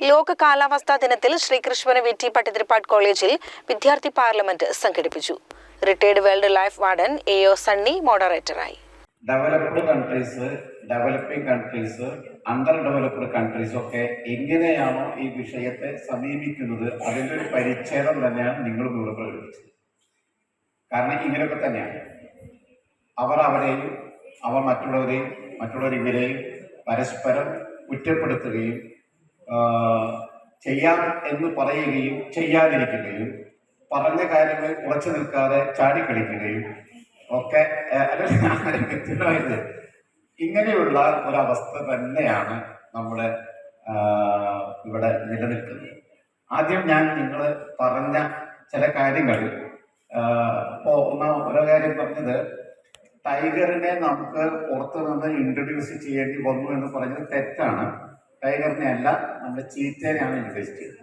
ലോക കാലാവസ്ഥാ ദിനത്തിൽ ശ്രീകൃഷ്ണന് വി ടി പട്ടിതിരിപ്പാട് കോളേജിൽ വിദ്യാർത്ഥി പാർലമെന്റ് സംഘടിപ്പിച്ചു. Retired wildlife warden A O Sunny മോഡറേറ്ററായി developed countries developing countries underdeveloped countries ഒക്കെ എങ്ങനെയാണോ ഈ വിഷയത്തെ സമീപിക്കുന്നത് അതിന്റെ ഒരു പരിച്ഛേദം തന്നെയാണ് നിങ്ങൾ ഇവിടെ പ്രകടിപ്പിച്ചത്. കാരണം ഇങ്ങനെയൊക്കെ തന്നെയാണ്. അവർ അവരെയും അവർ മറ്റുള്ളവരെയും മറ്റുള്ളവർ ഇവരെയും പരസ്പരം കുറ്റപ്പെടുത്തുകയും ചെയ്യാം എന്ന് പറയുകയും ചെയ്യാതിരിക്കുകയും പറഞ്ഞ കാര്യങ്ങൾ ഉറച്ചു നിൽക്കാതെ ചാടിക്കളിക്കുകയും ഒക്കെ ഇങ്ങനെയുള്ള ഒരവസ്ഥ തന്നെയാണ് നമ്മുടെ ഇവിടെ നിലനിൽക്കുന്നത്. ആദ്യം ഞാൻ നിങ്ങൾ പറഞ്ഞ ചില കാര്യങ്ങൾ ഇപ്പോ ഒന്ന് ഓരോ കാര്യം പറഞ്ഞത് ടൈഗറിനെ നമുക്ക് പുറത്തു നിന്ന് ഇൻട്രൊഡ്യൂസ് ചെയ്യേണ്ടി വന്നു എന്ന് പറഞ്ഞത് തെറ്റാണ്. ടൈഗറിനെ നമ്മൾ ചീറ്റേനെയാണ് ഇൻവെസ്റ്റ് ചെയ്യുന്നത്.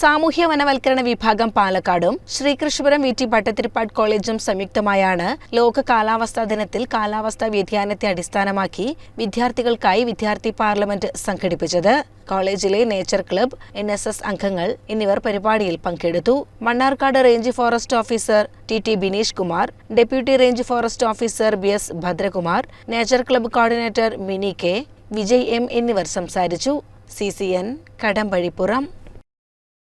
സാമൂഹ്യ വനവൽക്കരണ വിഭാഗം പാലക്കാടും ശ്രീകൃഷ്ണപുരം വി ടി ഭട്ടത്തിരിപ്പാട് കോളേജും സംയുക്തമായാണ് ലോക കാലാവസ്ഥാ ദിനത്തിൽ കാലാവസ്ഥാ വ്യതിയാനത്തെ അടിസ്ഥാനമാക്കി വിദ്യാർത്ഥികൾക്കായി വിദ്യാർത്ഥി പാർലമെന്റ് സംഘടിപ്പിച്ചത്. കോളേജിലെ nature club N S S അംഗങ്ങൾ എന്നിവർ പരിപാടിയിൽ പങ്കെടുത്തു. Mannarkkad range forest officer T T Bineesh Kumar deputy range forest officer B S Bhadrakumar nature club coordinator Mini K Vijay M എന്നിവർ സംസാരിച്ചു. C C N Kadambazhipuram.